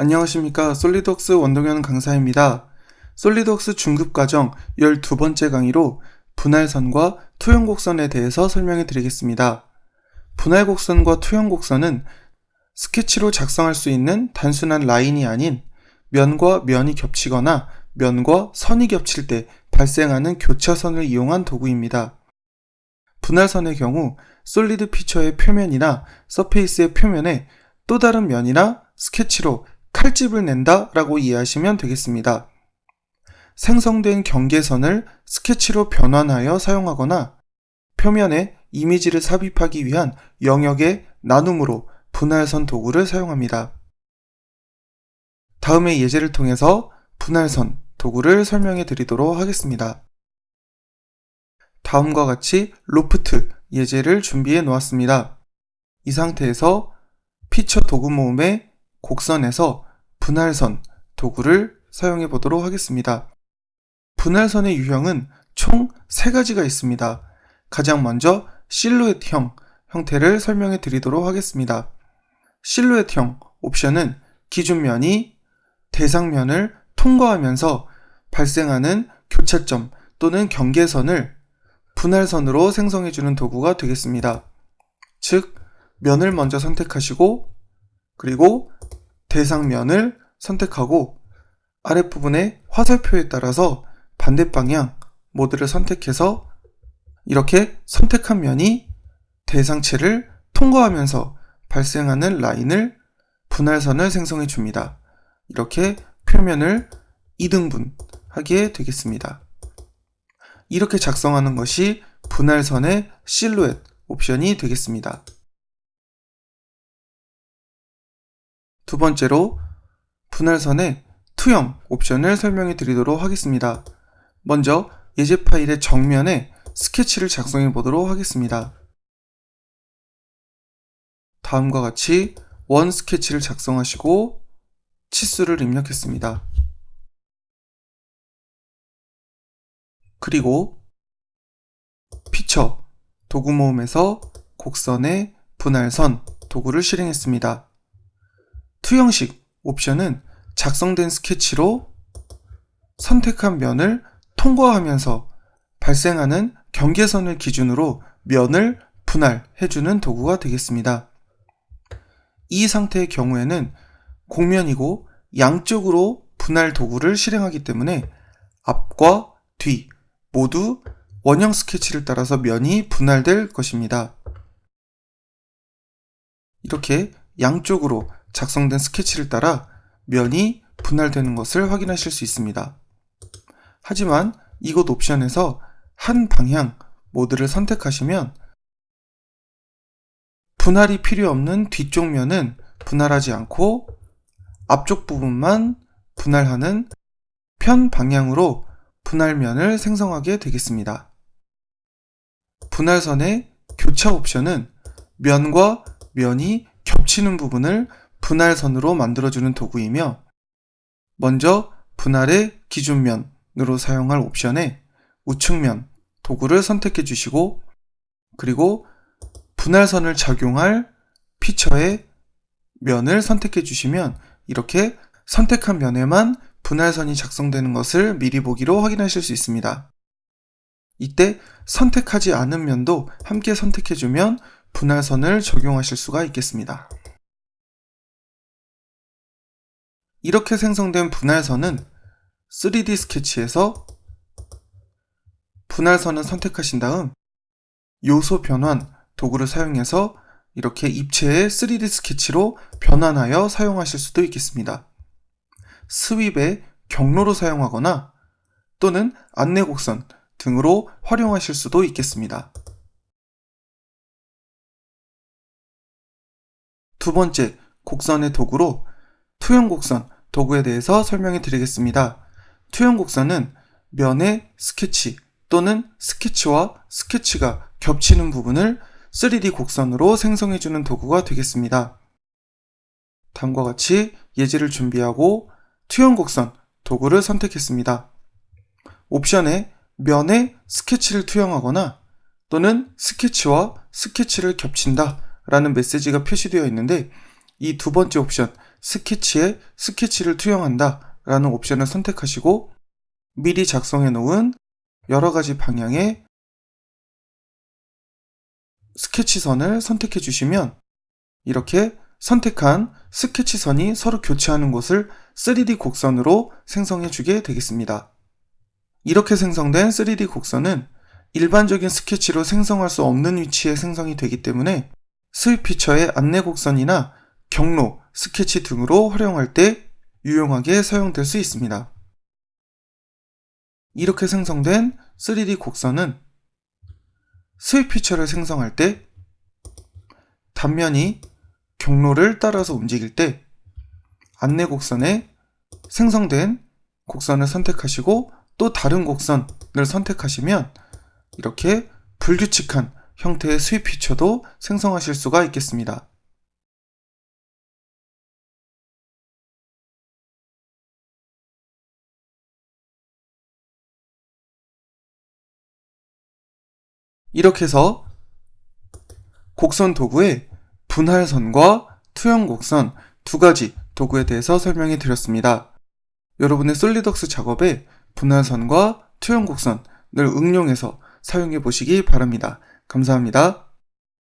안녕하십니까 솔리드웍스 원동현 강사입니다. 솔리드웍스 중급 과정 12번째 강의로 분할선과 투영곡선에 대해서 설명해 드리겠습니다. 분할곡선과 투영곡선은 스케치로 작성할 수 있는 단순한 라인이 아닌 면과 면이 겹치거나 면과 선이 겹칠 때 발생하는 교차선을 이용한 도구입니다. 분할선의 경우 솔리드 피처의 표면이나 서페이스의 표면에 또 다른 면이나 스케치로 칼집을 낸다 라고 이해하시면 되겠습니다. 생성된 경계선을 스케치로 변환하여 사용하거나 표면에 이미지를 삽입하기 위한 영역의 나눔으로 분할선 도구를 사용합니다. 다음의 예제를 통해서 분할선 도구를 설명해 드리도록 하겠습니다. 다음과 같이 로프트 예제를 준비해 놓았습니다. 이 상태에서 피처 도구 모음의 곡선에서 분할선 도구를 사용해 보도록 하겠습니다. 분할선의 유형은 총 3가지가 있습니다. 가장 먼저 실루엣형 형태를 설명해 드리도록 하겠습니다. 실루엣형 옵션은 기준면이 대상면을 통과하면서 발생하는 교차점 또는 경계선을 분할선으로 생성해주는 도구가 되겠습니다. 즉, 면을 먼저 선택하시고, 그리고 대상면을 선택하고, 아랫부분의 화살표에 따라서 반대 방향 모드를 선택해서 이렇게 선택한 면이 대상체를 통과하면서 발생하는 라인을 분할선을 생성해 줍니다. 이렇게 표면을 2등분 하게 되겠습니다. 이렇게 작성하는 것이 분할선의 실루엣 옵션이 되겠습니다. 두 번째로 분할선의 투영 옵션을 설명해 드리도록 하겠습니다. 먼저 예제 파일의 정면에 스케치를 작성해 보도록 하겠습니다. 다음과 같이 원 스케치를 작성하시고 치수를 입력했습니다. 그리고 피처 도구 모음에서 곡선의 분할선 도구를 실행했습니다. 투영식 옵션은 작성된 스케치로 선택한 면을 통과하면서 발생하는 경계선을 기준으로 면을 분할해주는 도구가 되겠습니다. 이 상태의 경우에는 곡면이고 양쪽으로 분할 도구를 실행하기 때문에 앞과 뒤 모두 원형 스케치를 따라서 면이 분할될 것입니다. 이렇게 양쪽으로 작성된 스케치를 따라 면이 분할되는 것을 확인하실 수 있습니다. 하지만 이곳 옵션에서 한 방향 모드를 선택하시면 분할이 필요 없는 뒤쪽 면은 분할하지 않고 앞쪽 부분만 분할하는 편 방향으로 분할면을 생성하게 되겠습니다. 분할선의 교차 옵션은 면과 면이 겹치는 부분을 분할선으로 만들어주는 도구이며 먼저 분할의 기준면으로 사용할 옵션에 우측면 도구를 선택해 주시고 그리고 분할선을 적용할 피처의 면을 선택해 주시면 이렇게 선택한 면에만 분할선이 작성되는 것을 미리 보기로 확인하실 수 있습니다. 이때 선택하지 않은 면도 함께 선택해주면 분할선을 적용하실 수가 있겠습니다. 이렇게 생성된 분할선은 3D 스케치에서 분할선을 선택하신 다음 요소 변환 도구를 사용해서 이렇게 입체의 3D 스케치로 변환하여 사용하실 수도 있겠습니다. 스윕의 경로로 사용하거나 또는 안내 곡선 등으로 활용하실 수도 있겠습니다. 두 번째, 곡선의 도구로 투영 곡선 도구에 대해서 설명해 드리겠습니다. 투영 곡선은 면의 스케치 또는 스케치와 스케치가 겹치는 부분을 3D 곡선으로 생성해 주는 도구가 되겠습니다. 다음과 같이 예제를 준비하고 투영 곡선 도구를 선택했습니다. 옵션에 면에 스케치를 투영하거나 또는 스케치와 스케치를 겹친다 라는 메시지가 표시되어 있는데 이 두 번째 옵션 스케치에 스케치를 투영한다 라는 옵션을 선택하시고 미리 작성해 놓은 여러 가지 방향의 스케치선을 선택해 주시면 이렇게 선택한 스케치선이 서로 교차하는 곳을 3D 곡선으로 생성해 주게 되겠습니다. 이렇게 생성된 3D 곡선은 일반적인 스케치로 생성할 수 없는 위치에 생성이 되기 때문에 스윗 피처의 안내 곡선이나 경로, 스케치 등으로 활용할 때 유용하게 사용될 수 있습니다. 이렇게 생성된 3D 곡선은 스윗 피처를 생성할 때 단면이 경로를 따라서 움직일 때 안내 곡선에 생성된 곡선을 선택하시고 또 다른 곡선을 선택하시면 이렇게 불규칙한 형태의 스윗 피처도 생성하실 수가 있겠습니다. 이렇게 해서 곡선 도구의 분할선과 투영 곡선 두 가지 도구에 대해서 설명해 드렸습니다. 여러분의 솔리덕스 작업에 분할선과 투영 곡선을 응용해서 사용해 보시기 바랍니다. 감사합니다.